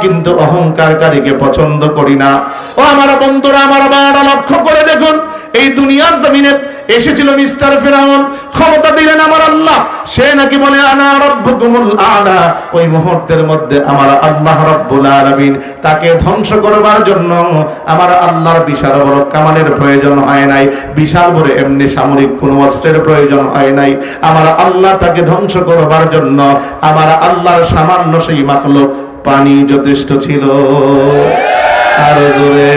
কিন্তু অহংকারকারীকে পছন্দ করি না। ও আমার বন্ধুরা, আমার বাবা লক্ষ্য করে দেখুন, এই দুনিয়ার জমিনে এসেছিল মিস্টার ফেরাউন। ক্ষমতা দিলেন আমার আল্লাহ। সে নাকি বলে, আনা রব্বুকুমুল আলা। ওই মুহূর্তের মধ্যে আমার আল্লাহ রব্বুল আলামিন তাকে ধ্বংস করবার জন্য আমার আল্লাহর বিশাল বড় কামানের প্রয়োজন হয় নাই। বিশাল বড় এমনি সামরিক কোন অস্ত্রের প্রয়োজন হয় নাই। আমার আল্লাহ তাকে ধ্বংস করবার জন্য আমার আল্লাহর সামান্য সেই মাখলুক পানি যথেষ্ট ছিল আর জোরে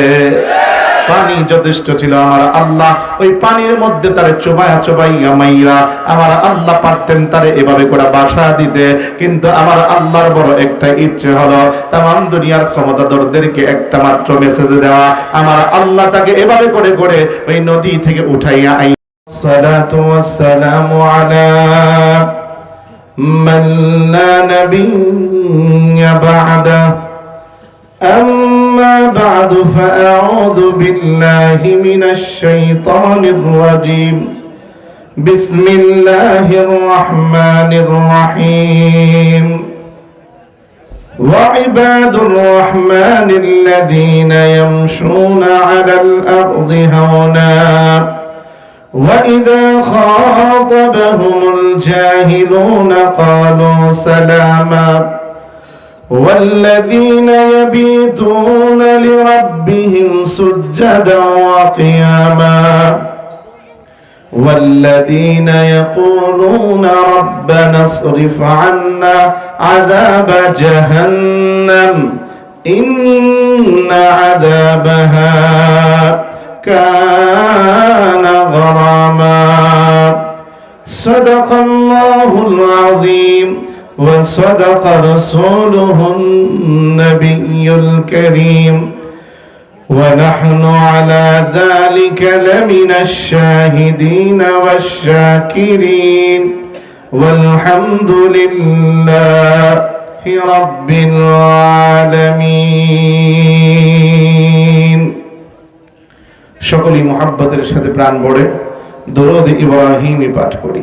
পানি যথেষ্ট ছিল আমার আল্লাহ ওই পানির মধ্যে তারে চোবায়া চোবাইয়া মাইরা আমার আল্লাহ পারতেন তারে এভাবে করে বাসা দিতে কিন্তু আমার আল্লাহর বড় একটা ইচ্ছে হলো তাম দুনিয়ার ক্ষমতাধরদেরকে একটা মাত্র মেসেজ দেওয়া আমার আল্লাহ তাকে এভাবে করে করে ওই নদী থেকে উঠাইয়া আই الصلاة والسلام على من لا نبي بعده أما بعد فأعوذ بالله من الشيطان الرجيم. بسم الله الرحمن الرحيم. وعباد الرحمن الذين يمشون على الأرض هونا. وإذا خاطبهم الجاهلون قالوا سلاما. والذين يبيتون لربهم سجدا وقياما. والذين يقولون ربنا اصرف عنا عذاب جهنم إن عذابها كان غراما. صدق الله العظيم. وصدق رسوله النبي الكريم ونحن على ذلك لمن الشاهدين والشاكرين والحمد لله رب العالمين সকলেই মোহাব্বতের সাথে প্রাণ ভরে দরুদ ইব্রাহিমই পাঠ করি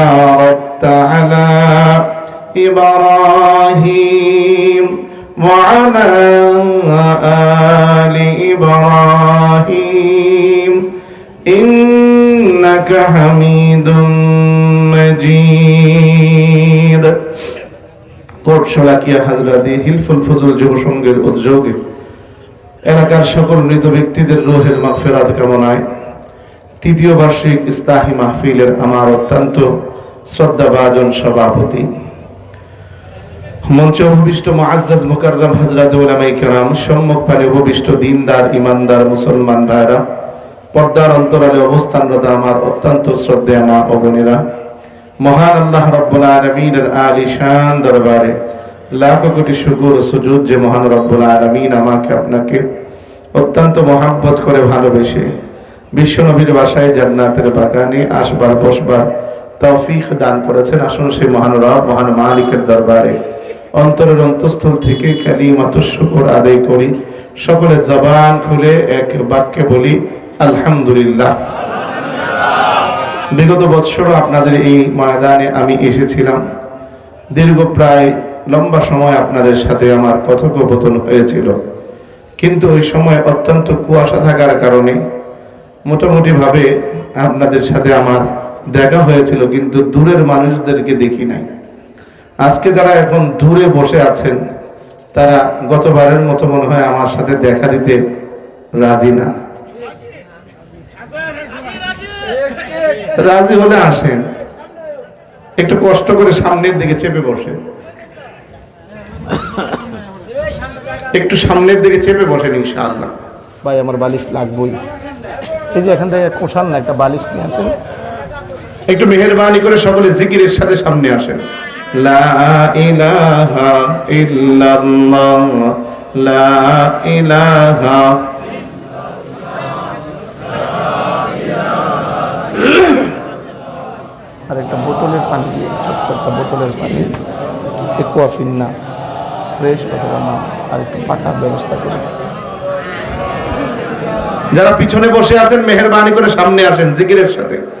باركت على إبراهيم وعلى آل إبراهيم إنك حميد مجيد কোট সোলাকিয়া হাজরাদি হিলফুল ফজল যুব সংঘের উদ্যোগে এলাকার সকল মৃত ব্যক্তিদের রোহের মাগফিরাত কামনায় তৃতীয় বার্ষিক ইস্তাহি মাহফিলের আমার অত্যন্ত শ্রদ্ধাভাজন সভাপতি। মঞ্চ উপবিষ্ট মুআজ্জাজ মুকাররম হযরত উলামায়ে কেরাম, সম্মুখ পানে উপবিষ্ট দিনদার, ইমানদার মুসলমান ভাইরা, পর্দার অন্তরালে অবস্থানরত আমার অত্যন্ত শ্রদ্ধেয় মা বোনেরা, মহান আল্লাহ রব্বুল আলমিনের আলিশান দরবারে লাখ কোটি শুকুর সুজুদ যে মহান রব্বুল আলমিন আমাকে আপনাকে অত্যন্ত মহাব্বত করে ভালোবেসে বিশ্বনবীর বাসায় জান্নাতের বাগানে আসবার, বসবার তৌফিক দান করেছেন আসুন সেই মহান রব, মহান মালিকের দরবারে। অন্তরের অন্তঃস্থল থেকে কালিমাত শুকুর আদায় করি। সকলে জবান খুলে এক বাক্যে বলি, আলহামদুলিল্লাহ। বিগত বৎসর আপনাদের এই ময়দানে আমি এসেছিলাম। দীর্ঘ প্রায় লম্বা সময় আপনাদের সাথে আমার কথোপকথন হয়েছিল। কিন্তু ওই সময় অত্যন্ত কুয়াশা থাকার কারণে মোটামুটিভাবে আপনাদের সাথে আমার দেখা হয়েছিল, কিন্তু দূরের মানুষদেরকে দেখি নাই। আজকে যারা এখন দূরে বসে আছেন, তারা গতবারের মতো মনে হয় আমার সাথে দেখা দিতে রাজি না। রাজি হলে আসেন। একটু কষ্ট করে সামনের দিকে চেপে বসেন। একটু সামনের দিকে চেপে বসেন ইনশাআল্লাহ। ভাই, আমার বালিশ লাগবই। এই যে এখান থেকে কোষান না, একটা বালিশ নিয়ে আসেন। একটু মেহরবানি করে সকলে জিকিরের সাথে সামনে আসেন। লা ইলাহা ইল্লাল্লাহ লা ইলাহা আর একটা বোতলের পানি দিয়ে ছোট্ট একটা বোতলের পানি একোয়াফিন না ফ্রেশ অথবা না আর একটু পাকার ব্যবস্থা করে যারা পিছনে বসে আছেন মেহরবানি করে সামনে আসেন জিকিরের সাথে।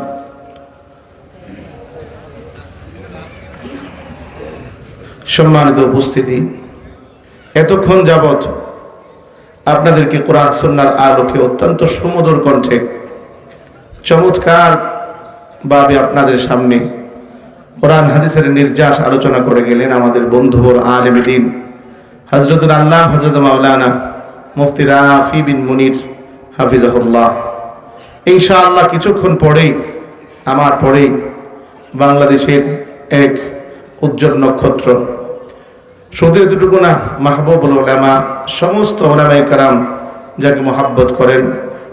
সম্মানিত উপস্থিতি, এতক্ষণ যাবৎ আপনাদেরকে কোরআন সন্ন্যার আলোকে অত্যন্ত সুমধুর কণ্ঠে চমৎকার ভাবে আপনাদের সামনে কোরআন, হাদিসের নির্যাস আলোচনা করে গেলেন আমাদের বন্ধুবর আলেম দিন হজরতুল আল্লাহ হজরত মাওলানা মুফতি রাফি বিন মুনির, হাফিজাহুল্লাহ। ইনশাআল্লাহ কিছুক্ষণ পরেই, আমার পরেই বাংলাদেশের এক উজ্জ্বল নক্ষত্র শুধু এতটুকু না, মাহবুবুল ওলামা সমস্ত ওলামাই কারাম যাকে মোহাব্বত করেন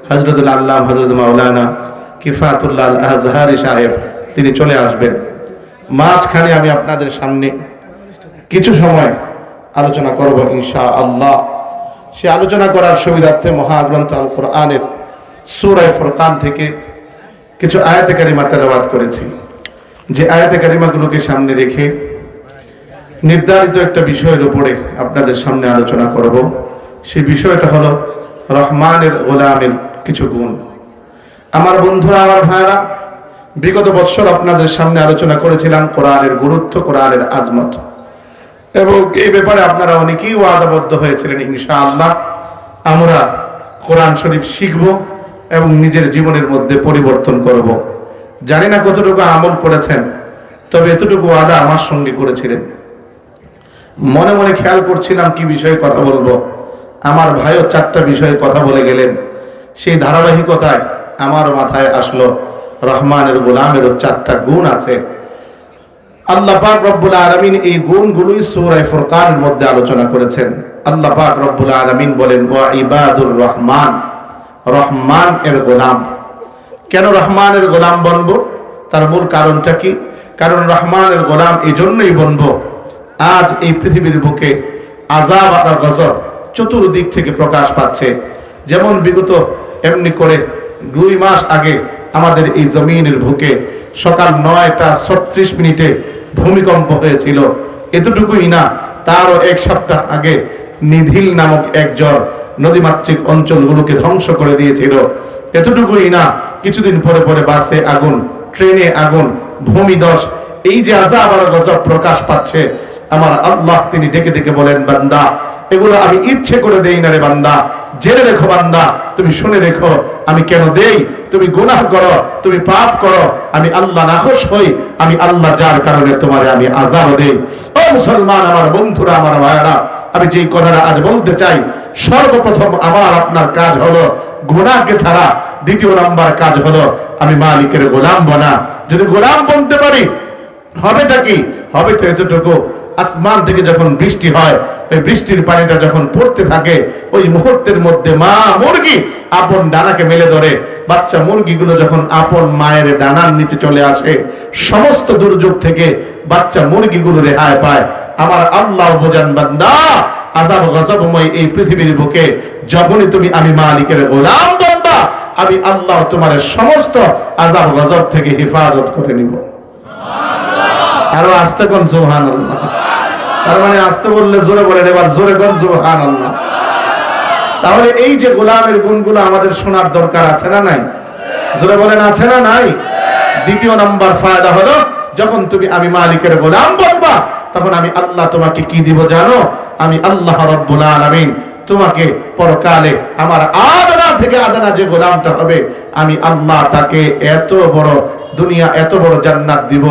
হজরতুল আল্লাহ হজরত মাওলানা কিফাতুল্লাহ আজহারি সাহেব, তিনি চলে আসবেন। মাঝখানে আমি আপনাদের সামনে কিছু সময় আলোচনা করব ইনশা আল্লাহ সে আলোচনা করার সুবিধার্থে মহাগ্রন্থ আল কোরআনের সুরায় ফরকান থেকে কিছু আয়াতে কারিমা তেলাবাদ করেছি। যে আয়াতে কারিমাগুলোকে সামনে রেখে নির্ধারিত একটা বিষয়ের উপরে আপনাদের সামনে আলোচনা করব। সেই বিষয়টা হলো রহমানের গোলামের কিছু গুণ। আমার বন্ধুরা, আমার ভাইরা বিগত বৎসর আপনাদের সামনে আলোচনা করেছিলাম কোরআনের গুরুত্ব, কোরআনের আজমত। এবং এই ব্যাপারে আপনারা অনেকেই ওয়াদাবদ্ধ হয়েছিলেন ইনশা আল্লাহ আমরা কোরআন শরীফ শিখব এবং নিজের জীবনের মধ্যে পরিবর্তন করব। জানি না কতটুকু আমল করেছেন, তবে এতটুকু ওয়াদা আমার সঙ্গে করেছিলেন। মনে মনে খেয়াল করছিলাম কি বিষয়ে কথা বলব। আমার ভাইও চারটা বিষয়ে কথা বলে গেলেন। সেই ধারাবাহিকতায় আমার মাথায় আসলো, রহমানের গোলামেরও চারটা গুণ আছে। আল্লাহ পাক রব্বুল আলামিন এই গুণগুলোই সূরা ফুরকানের মধ্যে আলোচনা করেছেন। আল্লাহ পাক রব্বুল আলামিন বলেন, ওয়া ইবাদুর রহমান। রহমান এর গোলাম। কেন রহমানের গোলাম বনবো? তার মূল কারণটা কি? কারণ রহমানের গোলাম এই জন্যই বনবো আজ এই পৃথিবীর বুকে আজাব আর গজব চতুর্দিক থেকে প্রকাশ পাচ্ছে। যেমন বিগত এমনি করে দুই মাস আগে আমাদের এই জমিনের বুকে সকাল নয়টা ছত্রিশ মিনিটে ভূমিকম্প হয়েছিল। এতটুকুই না, তারও এক সপ্তাহ আগে নিধিল নামক এক জ্বর নদীমাতৃক অঞ্চলগুলোকে ধ্বংস করে দিয়েছিল। এতটুকুই না, কিছুদিন পরে পরে বাসে আগুন, ট্রেনে আগুন ভূমিদশ এই যে আজাব আর গজব প্রকাশ পাচ্ছে আমার আল্লাহ তিনি ডেকে ডেকে বলেন, বান্দা, এগুলো আমি ইচ্ছে করে দেই না রে বান্দা, জেনে রেখো বান্দা, তুমি শুনে রেখো, আমি কেন দেই? তুমি গুনাহ করো, তুমি পাপ করো, আমি আল্লাহ নাখোশ হই, আমি আল্লাহ যার কারণে তোমারে আমি আজাব দেই। ও মুসলমান, আমার বন্ধুরা, আমার ভাইয়েরা, আমি যেই কথাটা আজ বলতে চাই, সর্বপ্রথম আমার আপনার কাজ হলো, গুনাহকে ছাড়া দ্বিতীয় নাম্বার কাজ হলো, আমি মালিকের গোলাম বনা। যদি গোলাম বনতে পারি, হবেটা কি? হবে তো এতটুকু। আসমান থেকে যখন বৃষ্টি হয়, ওই বৃষ্টির পানিটা যখন পড়তে থাকে, ওই মুহূর্তের মধ্যে মা মুরগি আপন ডানাকে মেলে ধরে। বাচ্চা মুরগিগুলো যখন আপন মায়ের ডানার নিচে চলে আসে, সমস্ত দুর্যোগ থেকে বাচ্চা মুরগিগুলো রেহাই পায়। আমার আল্লাহ বোঝান, বান্দা আজাব গজবময় এই পৃথিবীর বুকে যখনই তুমি আমি মালিকের গোলাম বান্দা, আমি আল্লাহ তোমার সমস্ত আজাব গজব থেকে হেফাজত করে নিব। আরও আস্তে কোন সুহান আল্লাহ তার মানে আস্তে বললে জোরে বলেন, এবার জোরে কোন সুহান আল্লাহ তাহলে এই যে গোলামের গুণগুলো আমাদের শোনার দরকার আছে না নাই? জোরে বলেন, আছে না নাই? দ্বিতীয় নাম্বার ফায়দা হলো, যখন তুমি আমি মালিকের গোলাম বলবা তখন আমি আল্লাহ তোমাকে কি দিব জানো? আমি আল্লাহ রব্বুল আলামিন তোমাকে পরকালে আমার আদনা থেকে আদনা যে গোলামটা হবে, আমি আল্লাহ তাকে এত বড় দুনিয়া এত বড় জান্নাত দিব,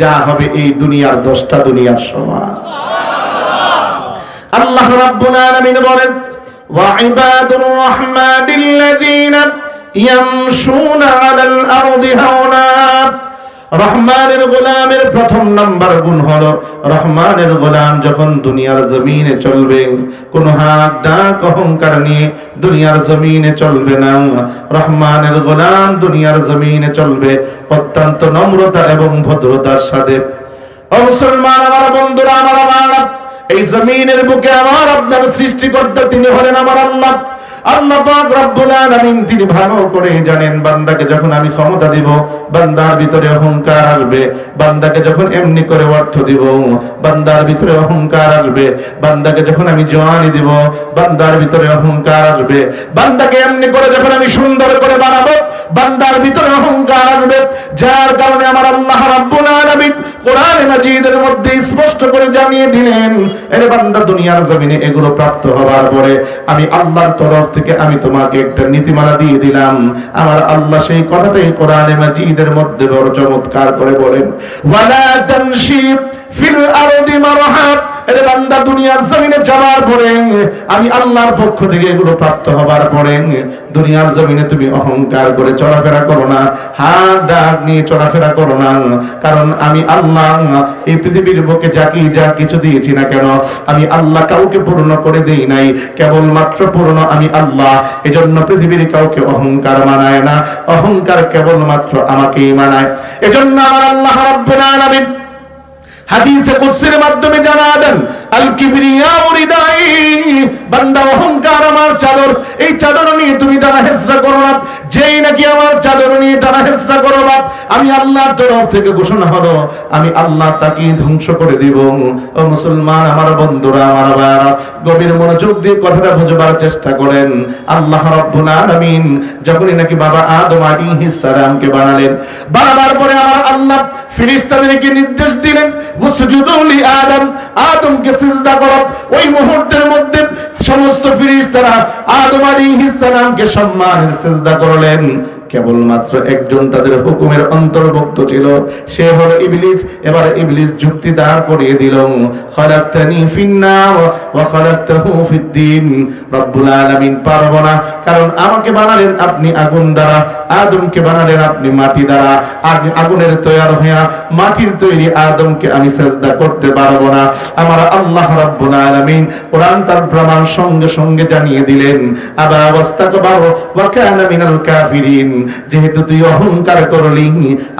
যা হবে এই দুনিয়ার দশটা দুনিয়ার সমান আল্লাহ রাব্বুল আলামিন বলেন ওয়াইবাদুর রহমানিল্লাযীনা ইয়ামশুনা আলাল আরদি হাওনা। রহমানের গোলামের প্রথম নাম্বার গুণ হলো, রহমানের গোলাম যখন দুনিয়ার জমিনে চলবে, কোন হাত, ডাক, অহংকার নিয়ে দুনিয়ার জমিনে চলবে না। রহমানের গোলাম দুনিয়ার জমিনে চলবে অত্যন্ত নম্রতা এবং ভদ্রতার সাথে। মুসলমান, আমার বন্ধুরা আমার, এই জমিনের বুকে আমার আপনার সৃষ্টিকর্তা তিনি হলেন আমার আল্লাহ। আল্লাহ পাক রব্বুল আলামিন তিনি ভালো করে জানেন বান্দাকে যখন আমি ক্ষমতা দিব, বান্দার ভিতরে অহংকার আসবে। বান্দাকে যখন এমনি করে অর্থ দিব, বান্দার ভিতরে অহংকার আসবে। বান্দাকে যখন আমি জওয়ানি দিব, বান্দার ভিতরে অহংকার আসবে। বান্দাকে এমনি করে যখন আমি সুন্দর করে বানাবো, বান্দার ভিতরে অহংকার আসবে। যার কারণে আমার আল্লাহ রাব্বুল আলামিন মাজিদের মধ্যে স্পষ্ট করে জানিয়ে দিলেন, এর বান্দা, দুনিয়ার জমিনে এগুলো প্রাপ্ত হওয়ার পরে আমি আল্লাহর তরফ থেকে আমি তোমাকে একটা নীতিমালা দিয়ে দিলাম। আমার আল্লাহ সেই কথাটাই কোরআনে মাজিদের মধ্যে বড় চমৎকার করে বলেন, ওয়ালা তামশি ফিল আরদি মারহাব এর বান্দা দুনিয়ার জমিনে যাওয়ার পরে আমি আল্লাহর পক্ষ থেকে এগুলো প্রাপ্ত হবার পরে দুনিয়ার জমিনে তুমি অহংকার করে চলাফেরা করো না, হাত ডাক নিয়ে চলাফেরা করো না, কারণ আমি আল্লাহ এই পৃথিবীর বুকে যা কিছু দিয়েছি না কেন, আমি আল্লাহ কাউকে পূর্ণ করে দেই নাই, কেবলমাত্র পূর্ণ আমি আল্লাহ, এজন্য পৃথিবীর কাউকে অহংকার মানায় না, অহংকার কেবলমাত্র আমাকেই মানায়। এজন্য আমার আল্লাহ আলামিন হাদিসে কুদসির মাধ্যমে জানা দেন আল কিবরিয়া উরিদাই বান্দা অহংকার আমার চাদর, এই চাদর নিয়ে তুমি ডানা হেসরা করো না যেই নাকি আমার চাদর ডানা হেসরা করো না আমি আল্লাহর তরফ থেকে ঘোষণা হলো, আমি আল্লাহ তাকে ধ্বংস করে দিব। ও মুসলমান, আমার বন্ধুরা, আমার ভাইরা গভীর মনোযোগ দিয়ে কথাটা বুঝবার চেষ্টা করেন। আল্লাহ রাব্বুল আলামিন যখনই নাকি বাবা আদম আলাইহিস সালামকে বানালেন, বানাবার পরে আমার আল্লাহ ফিরিস্তাদেরকে নির্দেশ দিলেন, ওয়াসজুদু লি আদম, আদমকে সিজদা করো। ওই মুহূর্তের মধ্যে সমস্ত ফিরিস্তারা আদম আলী সালামকে সম্মানের চেষ্টা করলেন। কেবলমাত্র একজন তাদের হুকুমের অন্তর্ভুক্ত ছিল। সে হলো ইবলিস। এবার ইবলিস যুক্তি দাঁড় করিয়ে দিল, খলাকতানি ওয়া খলাকতাহু ফিদ্দিন। আলামিন পারব না। কারণ আমাকে বানালেন আপনি আগুন দ্বারা, আদমকে বানালেন আপনি মাটি দ্বারা। আগ- আগুনের তৈরি হইয়া মাটির তৈরি আদমকে আমি সেজদা করতে পারব না। আমার আল্লাহ রাব্বুল আলামিন কোরআন তার প্রমাণ সঙ্গে সঙ্গে জানিয়ে দিলেন, আবা ওয়াস্তাকবারু ওয়া কানা মিনাল কাফিরিন। যেহেতু তুই অহংকার করলি,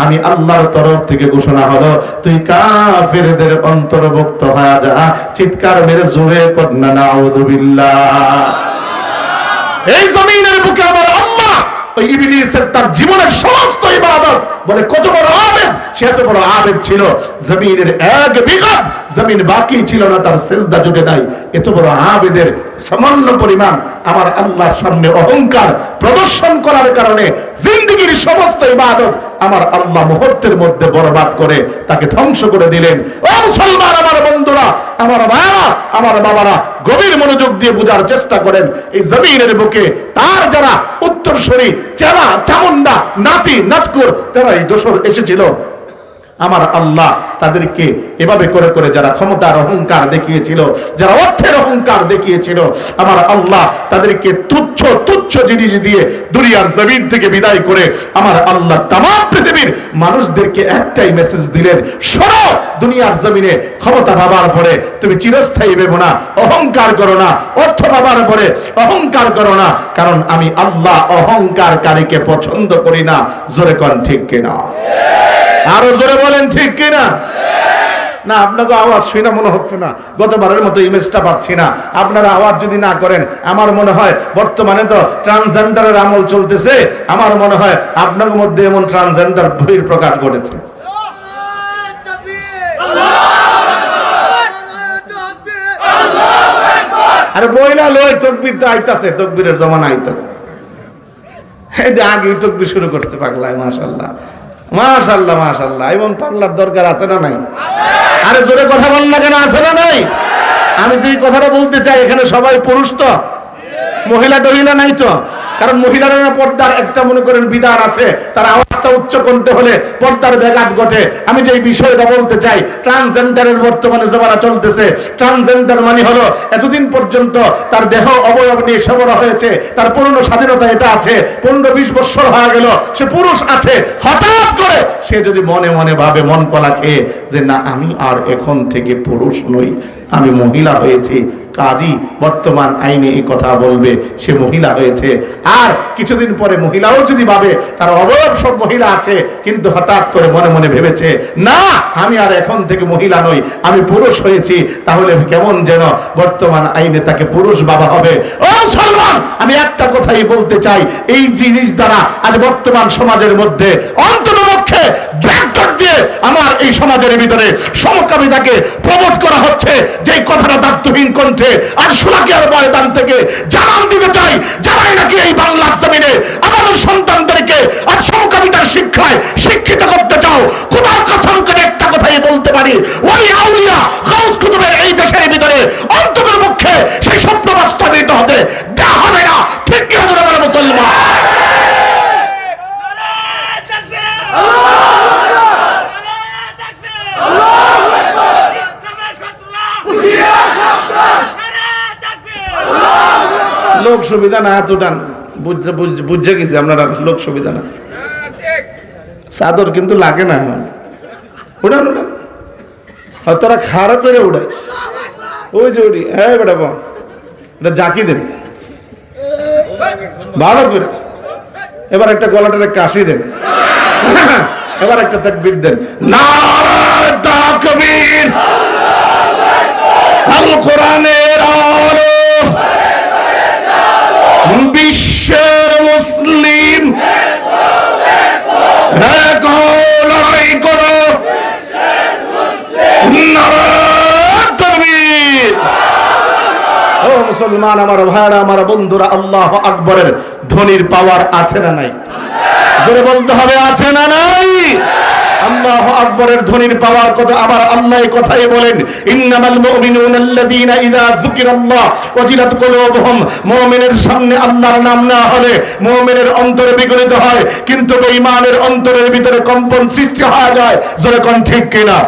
আমি আল্লাহর তরফ থেকে ঘোষণা হলো, তুই কাফেরদের অন্তর্ভুক্ত হয়ে যা। চিৎকার মেরে জোরে কন্যা এই জমিনের বুকে আমার আল্লাহ, ওই ইবলিসের তার জীবনের সমস্ত ইবাদত বলে কত বড় আবেদ সে এত বড় আবেদ ছিল। জমিনের এক বিঘত জমিন বাকি ছিল না, তার সেজদা জুটে নাই। এত বড় আবেদের সামান্য পরিমাণ আমার আল্লাহর সামনে অহংকার প্রদর্শন করার কারণে জিন্দগির সমস্ত ইবাদত আমার আল্লাহ মুহূর্তের মধ্যে বরবাদ করে তাকে ধ্বংস করে দিলেন। ও মুসলমান, আমার বন্ধুরা, আমার ভাইরা আমার বাবারা, গভীর মনোযোগ দিয়ে বোঝার চেষ্টা করেন। এই জমিনের বুকে তার যারা উত্তরসূরি চেরা চামুন্ডা নাতি নাচকুর তারা এই দোসর এসেছিল। আমার আল্লাহ তাদেরকে এভাবে করে করে যারা ক্ষমতার অহংকার দেখিয়েছিল, যারা অর্থের অহংকার দেখিয়েছিল, আমার আল্লাহ তাদেরকে তুচ্ছ তুচ্ছ জিনিস দিয়ে দুনিয়ার জমিন থেকে বিদায় করে আমার আল্লাহ তাম পৃথিবীর মানুষদেরকে একটাই মেসেজ দিলেন, সরো দুনিয়ার জমিনে ক্ষমতা পাবার পরে, তুমি চিরস্থায়ী ভেবো না, অহংকার করো না, অর্থ পাবার পরে অহংকার করো না, কারণ আমি আল্লাহ অহংকারকারীকে পছন্দ করি না, জোরে কন ঠিক কিনা? আরও জোরে বলেন, ঠিক কিনা? না, আপনাকে আওয়াজ শুই না মনে হচ্ছে না। গতবারের মতো ইমেজটা পাচ্ছি না। আপনারা আওয়াজ যদি না করেন, আমার মনে হয় বর্তমানে তো ট্রান্সজেন্ডারের আমল চলতেছে। আমার মনে হয় আপনার মধ্যে এমন ট্রান্সজেন্ডার প্রকাশ ঘটেছে। আরে তকবির তো আইতাছে, তকবীরের জমানা আইতাছে। এই যে তকবির শুরু করছে পাগলায় মাশাল্লাহ মাশাল্লাহ মাশাল্লাহ এমন পাগলার দরকার আছে না নাই? আরে জোরে কথা বল কেন, আছে না নাই? আমি যে কথাটা বলতে চাই, এখানে সবাই পুরুষ তো। মহিলা টহিলা নাই তো? কারণ মহিলারা পর্দার একটা মনে করেন বিধান আছে, তার আওয়াজটা উচ্চ কণ্ঠে হলে পর্দার ব্যাঘাত ঘটে। আমি যে বিষয়টা বলতে চাই ট্রান্সজেন্ডারের বর্তমানে জমানা চলতেছে। ট্রান্সজেন্ডার মানে হলো এতদিন পর্যন্ত তার দেহ অবয়ব নিয়ে সবরা হয়েছে, তার পূর্ণ স্বাধীনতা এটা আছে, পনেরো বিশ বছর হয়ে গেল, সে পুরুষ আছে, হঠাৎ করে সে যদি মনে মনে ভাবে মন কলা খেয়ে যে না, আমি আর এখন থেকে পুরুষ নই, আমি মহিলা হয়েছি কাজী বর্তমান আইনে এই কথা বলবে। সে মহিলা হয়েছে। আর কিছুদিন পরে মহিলাও যদি ভাবে, তার অবয়ব সব মহিলা আছে, কিন্তু হঠাৎ করে মনে মনে ভেবেছে, না, আমি আর এখন থেকে মহিলা নই, আমি পুরুষ হয়েছি, তাহলে কেমন যেন বর্তমান আইনে তাকে পুরুষ বাবা হবে? ও সলমান আমি একটা কথাই বলতে চাই। এই জিনিস দ্বারা আজ বর্তমান সমাজের মধ্যে অন্ততপক্ষে ব্যাকডোর দিয়ে আমার এই সমাজের ভিতরে সমকামিতাকে প্রমোট করা হচ্ছে। যে কথাটা দায়িত্বহীন কণ্ঠে সোনাকে আর ময়দান থেকে জানান দিতে চাই, যারাই নাকি এই বাংলার জমিনে আমাদের সন্তানদেরকে আর সমকামিতার শিক্ষায় শিক্ষিত করতে চাও, কোথাও কসম একটা কথাই বলতে পারি। ওই আউলিয়া হাউস কুতুবের এই দেশের ভিতরে অন্তরের পক্ষে সেই স্বপ্ন বাস্তবায়িত হতে দেওয়া হবে না ঠিক কি হবে না বলে মুসলমান লোক সুবিধা না টান বুঝতে বুঝে গেছি আপনারা, লোক সুবিধা না। চাদর কিন্তু লাগে না উড়ান উড়ান। আর তোরা খারাপ করে উড়াইস। ওই যে উড়ি। হ্যাঁ বেটা বা এটা জাকি দেন। ভালো করে। এবার একটা গলাটারে কাশি দেন। এবার একটা তাকবীর দেন। নারায় তাকবীর। আল কোরআনের আলো বিশ্বের মুসলিম হ্যাঁ গো, লড়াই করো নারায় তাকবীর। ও মুসলমান আমার ভাইরা, আমার বন্ধুরা, আল্লাহ আকবরের ধ্বনির পাওয়ার আছে না নাই? জোরে বলতে হবে, আছে না নাই? আল্লাহ আকবরের পাওয়ার কথা আবার আল্লাহ কথাই বলেন, ইন্নামাল মুমিনুনা ইযা যুকিরাল্লাহ ওয়াজিলাত কুলুবুহুম। মুমিনের সামনে আল্লাহর নাম না হলে মুমিনের অন্তরে বিগলিত হয়, কিন্তু বেঈমানের অন্তরের ভিতরে কম্পন সৃষ্টি হয়ে যায়। জোরে কোন ঠিক কিনা?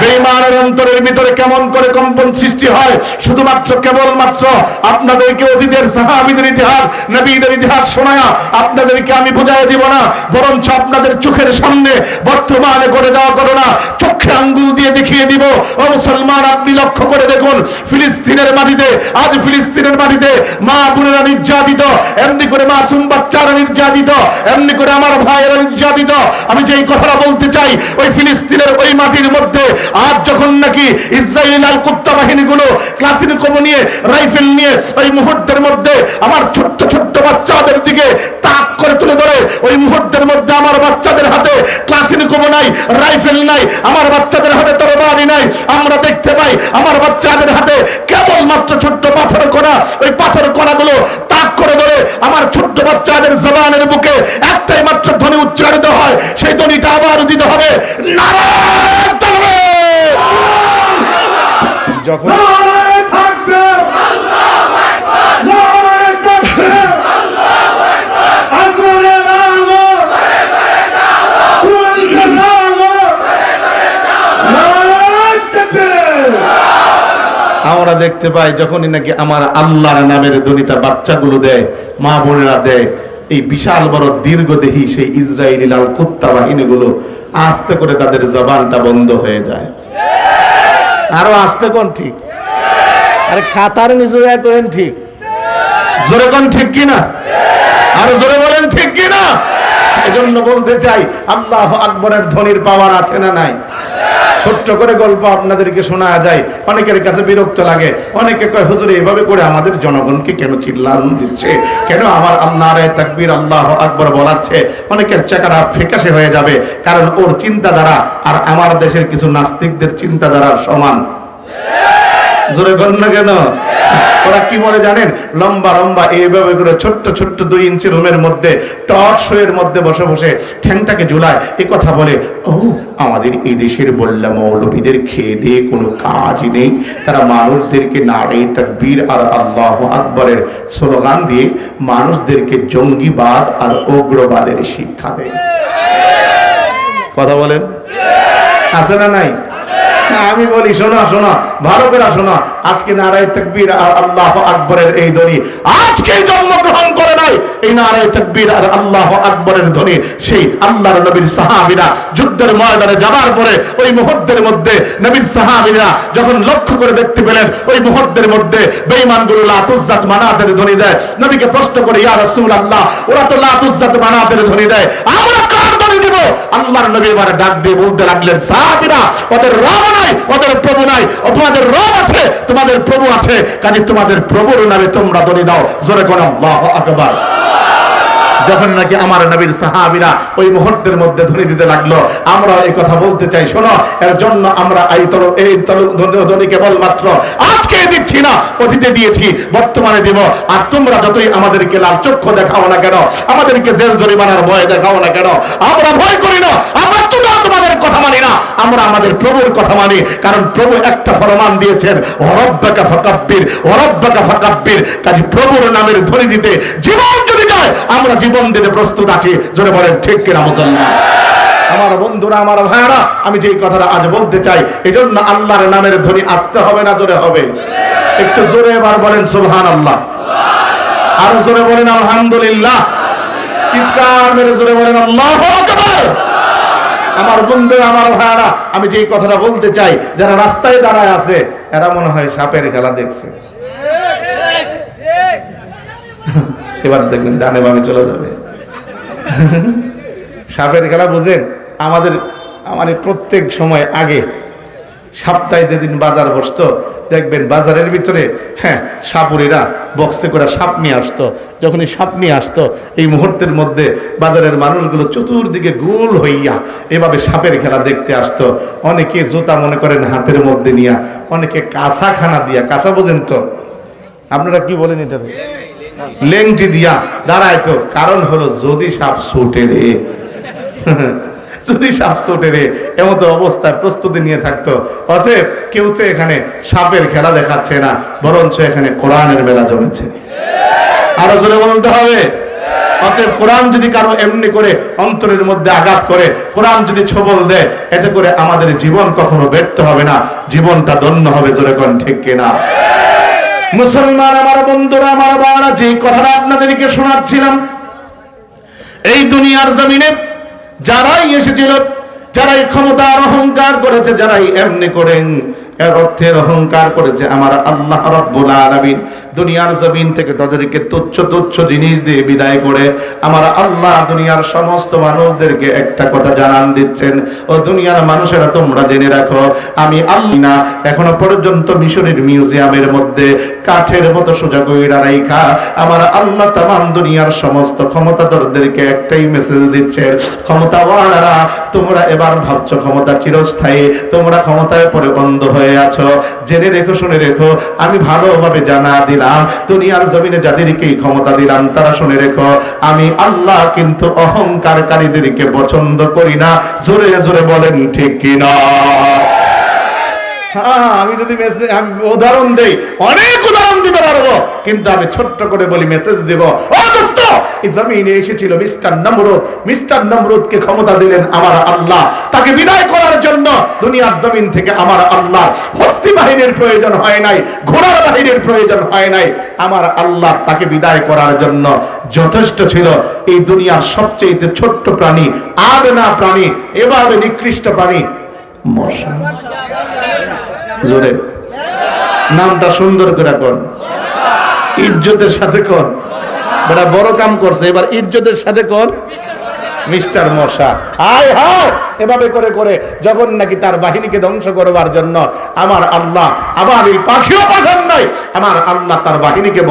বেঈমানের অন্তরের ভিতরে কেমন করে কম্পন সৃষ্টি হয়? শুধুমাত্র কেবলমাত্র আপনাদেরকে অতীতের সাহাবীদের ইতিহাস, নবীদের ইতিহাস শোনায়া আপনাদেরকে আমি বুঝাই দিব না, বরঞ্চ আপনাদের চোখের সামনে বর্তমানে করে যাওয়া ঘটনা, চোখে আঙ্গুল দিয়ে দেখিয়ে দিব। ও মুসলমান, আপনি লক্ষ্য করে দেখুন, ফিলিস্তিনের মাটিতে, আজ ফিলিস্তিনের মাটিতে মা বোনেরা নির্যাতিত, এমনি করে মাসুম বাচ্চারা নির্যাতিত, এমনি করে আমার ভাইয়েরা নির্যাতিত। আমি যেই কথাটা বলতে চাই, ওই ফিলিস্তিনের ওই মাটির মধ্যে আজ যখন নাকি ইসরায়েল আল কুত্তা বাহিনীগুলো ক্লাসিন কম নিয়ে, রাইফেল নিয়ে ওই মুহূর্তের মধ্যে আমার ছোট্ট ছোট্ট বাচ্চাদের দিকে তাক করে তুলে ধরে, ওই মুহূর্তের মধ্যে আমার বাচ্চাদের হাতে ক্লাসিন কম নাই, রাইফেল নাই, আমার বাচ্চাদের হাতে তরবারি নাই, আমরা দেখতে পাই আমার বাচ্চাদের হাতে কেবলমাত্র ছোট্ট পাথর কণা ওই পাথর কণাগুলো তাক করে ধরে আমার ছোট্ট বাচ্চাদের জবানের বুকে একটাই মাত্র ধ্বনি উচ্চারিত হয়, সেই ধ্বনিটা আবার দিতে হবে নারায়ণ! যখন নারায় থাকবে নারায় থাকবে আগুনের আলো কুয়াশার আলো নারায় থাকবে আমরা দেখতে পাই যখনই নাকি আমার আল্লাহর নামের ধ্বনিটা বাচ্চাগুলো দেয়, মা বোনেরা দেয়, এই বিশাল বড় দীর্ঘদেহী সেই ইসরায়েলি লাল কুত্তা বাহিনীগুলো আস্তে করে তাদের জবানটা বন্ধ হয়ে যায়। আরও আস্তে কোন ঠিক? আরে খাতার নিচে যায় করেন ঠিক। জোরে কোন ঠিক কিনা? আরও জোরে বলেন ঠিক কিনা? এজন্য বলতে চাই, আল্লাহ আকবরের ধ্বনির পাওয়ার আছে না নাই? ছোট্ট করে গল্প আপনাদেরকে শোনা যায়, অনেকের কাছে বিরক্ত লাগে। অনেকে কয়, হুজুর, এভাবে করে আমাদের জনগণকে কেন চিল্লান দিচ্ছে? কেন আমার আল্লাহ তাকবীর আল্লাহ আকবর বলাচ্ছে? অনেকের চেকারা ফিকাশে হয়ে যাবে, কারণ ওর চিন্তাধারা আর আমার দেশের কিছু নাস্তিকদের চিন্তাধারা সমান। জোরে কর না কেন? ওরা কি বলে জানেন? লম্বা লম্বা, এইভাবে করে ছোট্ট ছোট্ট দুই ইঞ্চি রুমের মধ্যে টক শোয়ের মধ্যে বসে বসে ঠ্যাংটাকে ঝুলায়, এ কথা বলে, ও, আমাদের এই দেশের বললা মৌলবীদের খেয়ে দিয়ে কোনো কাজই নেই। তারা মানুষদেরকে নাড়ে, তাকবীর আর আল্লাহ আকবরের স্লোগান দিয়ে মানুষদেরকে জঙ্গিবাদ আর উগ্রবাদের শিক্ষা দেয়। কথা বলেন? আছে না নাই? আমি বলি, শোনো শোনো, ভালো করে শোনো। আজকে নারায় তকবীর আর আল্লাহ আকবরের এই ধ্বনি। আজকে জন্মগ্রহণ করে নাই এই নারায় তকবীর আর আল্লাহ আকবরের ধ্বনি। সেই আল্লাহর নবীর সাহাবীরা যুদ্ধের ময়দানে যাবার পরে ওই মুহূর্তের মধ্যে নবীর সাহাবীরা যখন লক্ষ্য করে দেখতে পেলেন, ওই মুহূর্তের মধ্যে বেঈমানগুলো লাতুজ্জাত মানাতের ধ্বনি দেয়। নবীকে প্রশ্ন করে, ইয়া রাসূলুল্লাহ, ওরা তো লাতুজ্জাত মানাতের ধ্বনি দেয়। আমরা আল্লাহর নবী এবার ডাক দিয়ে বলতে লাগলেন, সাহাবীরা, ওদের রব নাই, ওদের প্রভু নাই, ও তোমাদের রব আছে, তোমাদের প্রভু আছে, কাজে তোমাদের প্রভুর নামে তোমরা দলি দাও, জোরে করে আল্লাহু আকবার। যখন নাকি আমার নবীর সাহাবীরা ওই মুহূর্তের মধ্যে ধ্বনি দিতে লাগল, আমরা এই কথা বলতে চাই, শোনো, এর জন্য আমরা এই তল এই ধ্বনি কেবলমাত্র আজকে দিচ্ছি না, অতীতে দিয়েছি, বর্তমানে দিব। আর তোমরা যতই আমাদেরকে লাল চক্ষু দেখাও না কেন, আমাদেরকে জেল জরিমানার ভয় দেখাও না কেন, আমরা ভয় করি না, আমরা তো তোমাদের কথা মানি না? আমরা আমাদের প্রভুর কথা মানি, কারণ প্রভু একটা ফরমান দিয়েছেন, ওরব্বাকা ফাকাব্বির ওরব্বাকা ফাকাব্বির। কাজে প্রভুর নামের ধ্বনি দিতে জীবন যদি যায় আমরা জীবন দিতে প্রস্তুত আছি। জোরে বলেন, ঠিক কিনা মুসলমান? আমার বন্ধুরা, আমার ভাইয়ারা, আমি যে কথাটা আজ বলতে চাই এই জন্য আল্লাহর নামের ধ্বনি আসতে হবে না, জোরে হবে? একটু জোরে এবার বলেন সুবহান আল্লাহ আরও জোরে বলেন, আলহামদুলিল্লাহ। চিৎকার মেরে জোরে বলেন, আল্লাহ আমার বন্ধু আমার ভাইয়ারা, আমি যে কথাটা বলতে চাই, যারা রাস্তায় দাঁড়ায় আছে, এরা মনে হয় সাপের খেলা দেখছে। এবার দেখবেন ডানে বামে চলে যাবে। সাপের খেলা বুঝেন, আমাদের মানে প্রত্যেক সময় আগে সপ্তাহে যেদিন বাজার বসতো, দেখবেন বাজারের ভিতরে হ্যাঁ সাপুরিরা বক্সে করে সাপ নিয়ে আসতো। যখনই সাপ নিয়ে আসতো, এই মুহূর্তের মধ্যে বাজারের মানুষগুলো চতুর্দিকে গোল হইয়া এভাবে সাপের খেলা দেখতে আসতো। অনেকে জুতা মনে করেন হাতের মধ্যে নিয়া, অনেকে কাঁচা খানা দিয়া, কাঁচা বোঝেন তো? আপনারা কি বলেন এটা লেংটি দিয়া দাঁড়ায় তো। কারণ হলো যদি সাপ ছুটে রে। যদি সাপ ছোটে রে এমন তো অবস্থায় প্রস্তুতি নিয়ে থাকতো। অতএব কেউ তো এখানে সাপের খেলা দেখাচ্ছে না, বরঞ্চ এখানে কোরআনের মেলা জমেছে। আরও জোরে বলতে হবে? অতএব কোরআন যদি কারও এমনি করে অন্তরের মধ্যে আঘাত করে, কোরআন যদি ছবল দেয়, এতে করে আমাদের জীবন কখনো ব্যর্থ হবে না। জীবনটা ধন্য হবে, জোরে কোন ঠিক কিনা? মুসলমান আমার বন্ধুরা, আমার বাড়া যে কথাটা আপনাদেরকে শোনাচ্ছিলাম, এই দুনিয়ার জমিনে যারাই এসেছিল, যারাই ক্ষমতা অহংকার করেছে, যারাই এমনি করেন এর অর্থের অহংকার করেছে আমার আল্লাহ রব্বুল দুনিয়ার জমিন থেকে তাদেরকে তুচ্ছ তুচ্ছ জিনিস দিয়ে বিদায় করে আমার আল্লাহ দুনিয়ার সমস্ত মানুষদেরকে একটা কথা জানান দিচ্ছেন, ও দুনিয়ার মানুষেরা, তোমরা জেনে রাখো, আমি আল্লাহ এখনও পর্যন্ত মিশরের মিউজিয়ামের মধ্যে কাঠের মতো সোজা কইরা রাইখা, আমার আল্লাহ তামাম দুনিয়ার সমস্ত ক্ষমতাধরদেরকে একটাই মেসেজ দিচ্ছে ক্ষমতাওয়ালারা, তোমরা এবার ভাবছ ক্ষমতা চিরস্থায়ী, তোমরা ক্ষমতায় পরে অন্ধ হয়ে আছো? জেনে রেখো, শুনে রেখো। আমি ভালোভাবে জানা দিলাম। দুনিয়ার জমিনে যাদেরকেই ক্ষমতা দিলাম, তারা শুনে রেখো। আমি আল্লাহ কিন্তু অহংকারকারীদেরকে পছন্দ করি না। জোরে জোরে বলেন, ঠিক কিনা? হ্যাঁ আমি যদি মেসেজ আমি উদাহরণ দেই, অনেক উদাহরণ দিতে পারব। কিন্তু আমি ছোট্ট করে বলি মেসেজ দেব। এসেছিল মিস্টার মিস্টার ক্ষমতা দিলেন আমার আল্লাহ। তাকে বিদায় করার জন্য দুনিয়ার জমিন থেকে আমার আল্লাহ। প্রয়োজন হয় নাই প্রয়োজন হয় নাই। আমার আল্লাহ তাকে বিদায় করার জন্য যথেষ্ট ছিল। এই দুনিয়ার সবচেয়ে ছোট্ট প্রাণী, আদনা প্রাণী, এভাবে নিকৃষ্ট প্রাণী, মশা। জোরে। নামটা সুন্দর করে কন। ইজ্জতের সাথে কর বেটা বড় কাম করছে, এবার ইজ্জতের সাথে কোন। মিস্টার মশা। আয় হাও এভাবে করে করে যখন নাকি তার বাহিনীকে ধ্বংস করবার জন্য আমার আল্লাহ আবার এই পাখিও পাঠান নাই, আমার আল্লাহ তার বাহিনীকে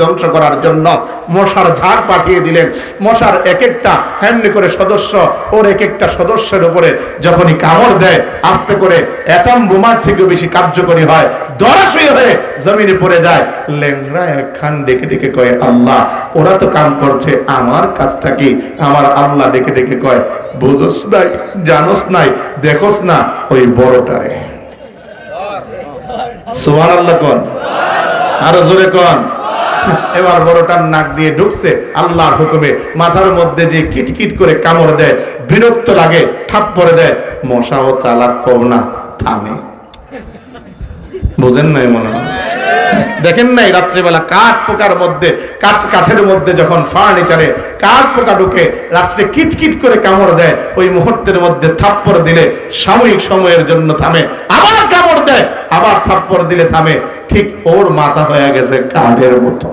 ধ্বংস করার জন্য মশার ঝাড় পাঠিয়ে দিলেন। মশার এক একটা হ্যান্ডে করে সদস্য, ওর এক একটা সদস্যের উপরে যখনই কামড় দেয়, আস্তে করে অ্যাটম বোমার থেকেও বেশি কার্যকরী হয়। দরাশই হয়ে জমিনে পড়ে যায়। লেংরা একখান ডেকে ডেকে কয়, আল্লাহ, ওরা তো কাম করছে, আমার কাজটা কি? আমার আল্লাহ ডেকে ডেকে কয়, বুঝোস নাই, জানোস নাই, দেখোস না ওই বড়টারে। সুবহান আল্লাহ কোন? আরও জোরে কোন? এবার বড়টার নাক দিয়ে ঢুকছে আল্লাহর হুকুমে, মাথার মধ্যে যে কিটকিট করে কামড় দেয়, বিরক্ত লাগে ঠাপ পরে দেয়, মশাও চালাক কম না, থামে। বুঝেন নাই মনে হয়? দেখেন নাই রাত্রিবেলা কাঠ পোকার মধ্যে, কাঠ কাঠের মধ্যে যখন ফার্নিচারে কাঠ পোকা ঢুকে, রাত্রে কিটকিট করে কামড় দেয়, ওই মুহূর্তের মধ্যে থাপ্পড় দিলে সাময়িক সময়ের জন্য থামে, আবার কামড় দেয়, আবার থাপ্পড় দিলে থামে, ঠিক ওর মাথা হয়ে গেছে কাঠের মতো।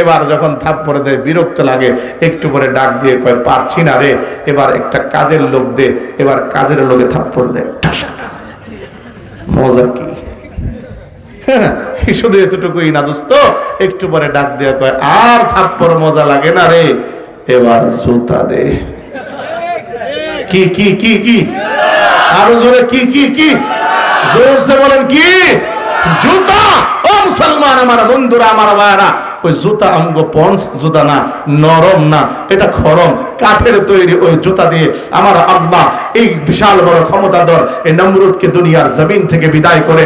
এবার যখন থাপ্পড় দেয়, বিরক্ত লাগে, একটু পরে ডাক দিয়ে কয়, পারছি না রে। এবার একটা কাজের লোক দে, এবার কাজের লোকে থাপ্পড় দেয় মজা কি? শুধু এতটুকুই না দোস্ত, একটু পরে ডাক দেওয়া কয় আর থাপ্পর মজা লাগে না রে। এবার জুতা দে। কি কি কি কি? আরও জোরে কি কি কি? জোরসে বলেন কি? জুতা! ও মুসলমান, আমার বন্ধুরা, আমার ভাইরা ওই জুতা অঙ্গ পঞ্চ জুতা না, নরম না, এটা খরম, কাঠের তৈরি ওই জুতা দিয়ে আমার আল্লাহ এই বিশাল বড় ক্ষমতাধর এই নমরুদকে দুনিয়ার জমিন থেকে বিদায় করে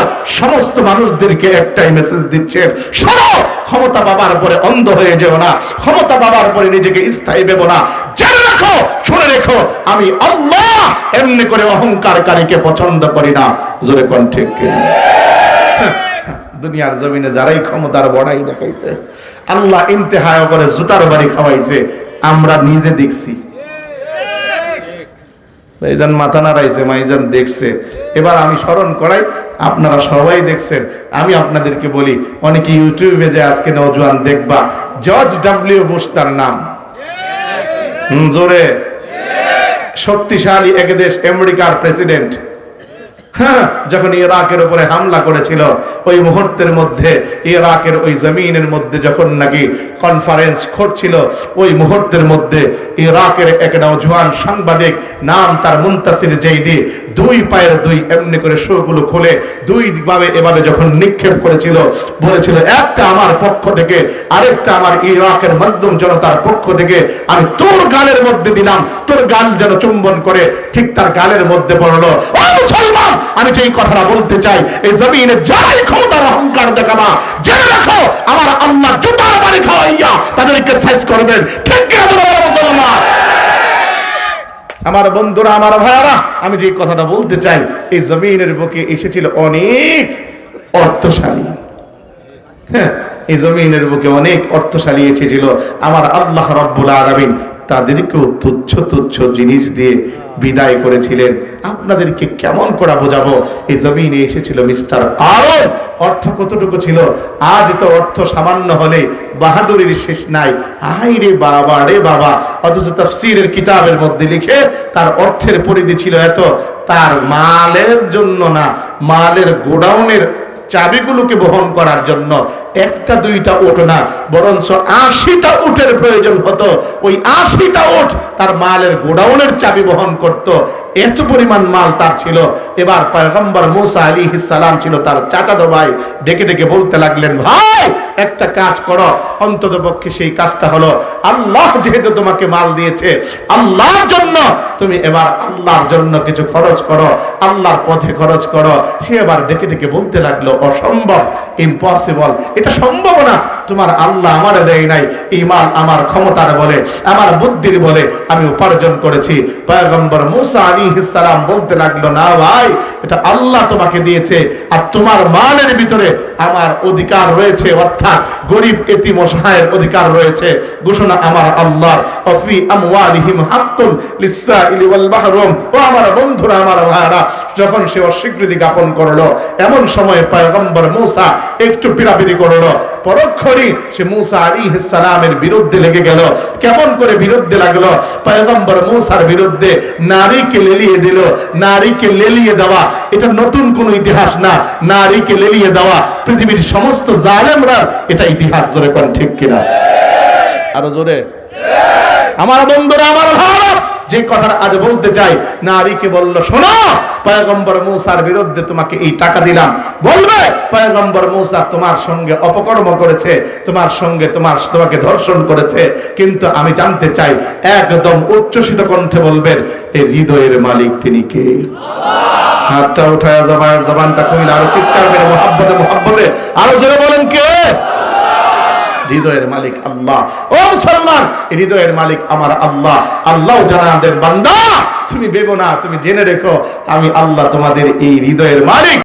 দুনিয়ার সমস্ত মানুষদেরকে একটাই মেসেজ দিচ্ছেন শোনো ক্ষমতা পাবার পরে অন্ধ হয়ে যেও না। ক্ষমতা পাবার পরে নিজেকে স্থায়ী ভেবো না। জেনে রাখো, শুনে রেখো, আমি আল্লাহ এমনি করে অহংকারকারীকে পছন্দ করি না। জোরে কোন ঠিক দুনিয়ার জমিনে যারাই ক্ষমতার বড়াই দেখাইছে, আল্লাহ ইন্তেহায় করে জুতার বাড়ি খাওয়াইছে, আমরা নিজে দেখছি। ভাইজান মাথা নাড়াইছে মাইজান দেখছে। এবার আমি স্মরণ করাই, আপনারা সবাই দেখছেন, আমি আপনাদেরকে বলি, অনেকে ইউটিউবে যে আজকে নজওয়ান দেখবা, জর্জ ডাব্লিউ বুশ তার নাম। জোরে। শক্তিশালী এক দেশ, আমেরিকার প্রেসিডেন্ট। হ্যাঁ যখন ইরাকের উপরে হামলা করেছিল, ওই মুহূর্তের মধ্যে, ইরাকের ওই জমিনের মধ্যে যখন নাকি কনফারেন্স ঘটছিল ওই মুহূর্তের মধ্যে ইরাকের এক নওজোয়ান সাংবাদিক নাম তার মুন্তাসির জেইদি দুই পায়ের দুই এমনি করে শোগুলো খুলে দুই ভাবে এভাবে যখন নিক্ষেপ করেছিল, বলেছিল, একটা আমার পক্ষ থেকে, আরেকটা আমার ইরাকের মজদুম জনতার পক্ষ থেকে, আমি তোর গালের মধ্যে দিলাম, তোর গাল যেন চুম্বন করে, ঠিক তার গালের মধ্যে পড়ল। ও মুসলমান আমি যে এই কথাটা বলতে চাই এই জমিনে যারাই ক্ষমতার অহংকার দেখাবা জেনে রাখো আমার আল্লাহ জুতার বাড়ি খাওয়াইয়া তাদেরকে সাইজ করবেন। ঠিক মুসলমান? আমার বন্ধুরা আমার ভাইয়ারা আমি যে কথাটা বলতে চাই এই জমিনের বুকে এসেছিল অনেক অর্থশালী। হ্যাঁ, এই জমিনের বুকে অনেক অর্থশালী এসেছিল। আমার আল্লাহ রব্বুল আলামিন তাদেরকেও তুচ্ছ তুচ্ছ জিনিস দিয়ে বিদায় করেছিলেন। আপনাদেরকে কেমন করে বোঝাবো? এই জমিনে এসেছিল মিস্টার কারণ অর্থ কতটুকু ছিল? আজ তো অর্থ সামান্য হলে বাহাদুরের শেষ নাই। আই রে বাবা রে বাবা। অথচ তাফসীরের কিতাবের মধ্যে লিখে তার অর্থের পরিধি ছিল এত। তার মালের জন্য না, মালের গোডাউনের চাবিগুলোকে বহন করার জন্য একটা, দুইটা ওট না, বরঞ্চ আশিটা উটের প্রয়োজন হতো। ওই আশিটা ওট তার মালের গোডাউনের চাবি বহন করত। এত পরিমাণ মাল তার ছিল। এবার পয়গম্বর মুসা আলী সালাম ছিল তার চাচাতো ভাই। ডেকে ডেকে বলতে লাগলেন, ভাই, একটা কাজ করো। অন্তত পক্ষে সেই কাজটা হলো। আল্লাহ যেহেতু তোমাকে মাল দিয়েছে, আল্লাহর জন্য তুমি এবার আল্লাহর জন্য কিছু খরচ করো। আল্লাহর পথে খরচ করো। সে এবার ডেকে ডেকে বলতে লাগল, অসম্ভব ইম্পসিবল এটা সম্ভব না তোমার আল্লাহ আমার দেয় নাই। এই মাল আমার ক্ষমতার বলে, আমার বুদ্ধির বলে আমি উপার্জন করেছি। পয়গম্বর মুসা আলী সালাম বলতে লাগল, না ভাই, এটা আল্লাহ তোমাকে দিয়েছে আর তোমার মালের ভিতরে আমার অধিকার রয়েছে। অর্থাৎ গরিব এতিম অসহায়ের অধিকার রয়েছে। ঘোষণা আমার আল্লাহ অফি ও আমার বন্ধুরা, আমার ভাইরা যখন সে অস্বীকৃতি জ্ঞাপন করল, এমন সময় পয়গম্বর মুসা একটু পিরাপিরি করল। পরক্ষণই সে মুসা আলী সালামের বিরুদ্ধে লেগে গেল। কেমন করে বিরুদ্ধে লাগল? পয়গম্বর মুসার বিরুদ্ধে নারীকে লেলিয়ে দিল। নারীকে লেলিয়ে দেওয়া, এটা নতুন কোন ইতিহাস না। নারীকে লেলিয়ে দেওয়া, পৃথিবীর সমস্ত জালেমরা এটা ইতিহাস জোরে কোন ঠিক কিনা? আরও জোরে। আমার বন্ধুরা, আমার ভারত যে কথাটা আজ বলতে চাই, নারীকে বলল, শোনো, পয়গম্বর মূসার বিরুদ্ধে তোমাকে এই টাকা দিলাম। বলবে, পয়গম্বর মূসা তোমার সঙ্গে অপকর্ম করেছে, তোমার সঙ্গে তোমার, তোমাকে ধর্ষণ করেছে। কিন্তু আমি জানতে চাই, একদম উচ্চসিত কণ্ঠে বলবেন এই হৃদয়ের মালিক তিনি কে? হাতটা উঠায় জবান জবানটা কমিলে আরও চিৎকার মেরে মোহাব্বতে মোহাব্বতে। আরও জোরে বলেন, কে? হৃদয়ের মালিক আল্লাহ। ও মুসলমান, হৃদয়ের মালিক আমার আল্লাহ। আল্লাহ জানাদের বান্দা, তুমি ভেবো না, তুমি জেনে রেখো, আমি আল্লাহ তোমাদের এই হৃদয়ের মালিক।